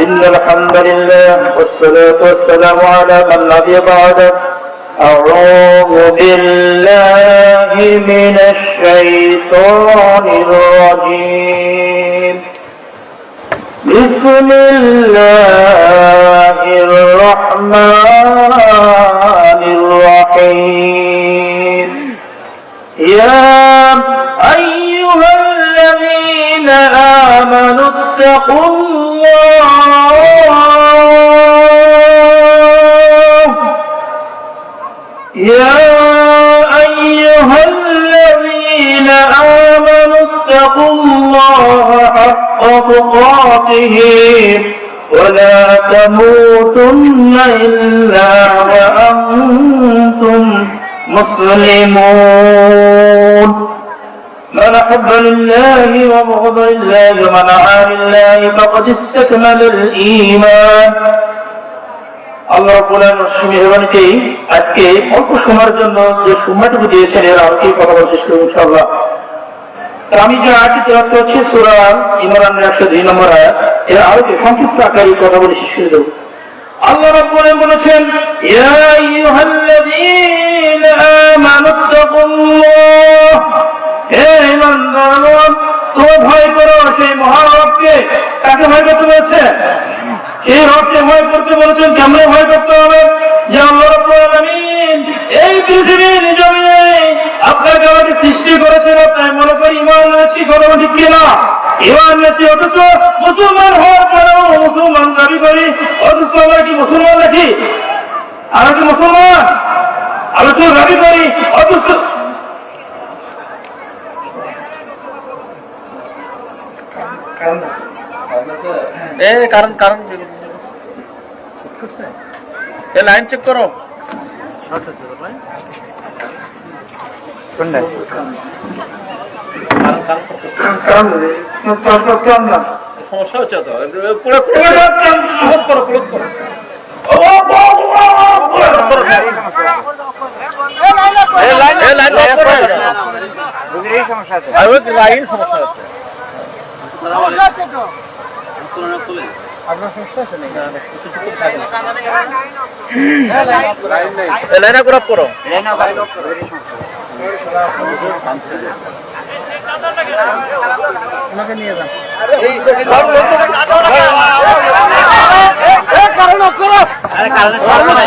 إن الحمد لله والصلاة والسلام على من نبي بعد أعوذ بالله من الشيطان الرجيم. بسم الله الرحمن الرحيم. يا أيها الذين آمنوا اتقوا الله. يا أيها الذين آمنوا اتقوا الله حق تقاته. ولا تموتن إلا وأنتم مسلمون من أحب لله وبغض لله ومن عاد لله فقد استكمل الإيمان আল্লাহ রাব্বুল মেহরবানিতে আজকে অল্প সময়ের জন্য যে সময়টুকু দিয়েছেন এর আরো কি কথা বলতে শুরু ইনশাআল্লাহ তা আমি যে আয়াতটি তেলাওয়াত করছি, সূরা ইমরানের 102 নম্বর আয়াত, এর আরও সংক্ষিপ্ত আকারে কথা বলে শেষ করে দেব। আল্লাহ বলেছেন, ইয়া আইয়ুহাল্লাযীনা আমানু তাকুল্লাহ হে ঈমানদারগণ তোমরা ভয় করো সেই মহারবকে, কাকে ভয় করতে বলেছে? এই রবকে ভয় করতে বলেছেন, কেমনে ভয় করতে হবে? যে আল্লাহ রাব্বুল আলামিন এনেছি কোনো ঠিক না? ইমান এনেছি অথচ মুসলমান হওয়ার পরেও মুসলমান দাবি করি অথচ আমরা কি মুসলমান নাকি? আমরা কি মুসলমান? আলোচনা দাবি করি অথচ এ কারণ কারণ এ লাইন চেক করো। সমস্যা হচ্ছে তো ক্লোজ করো ক্লোজ করো লাইন সমস্যা হচ্ছে লাইন করো। ওনাকে নিয়ে যান কারণ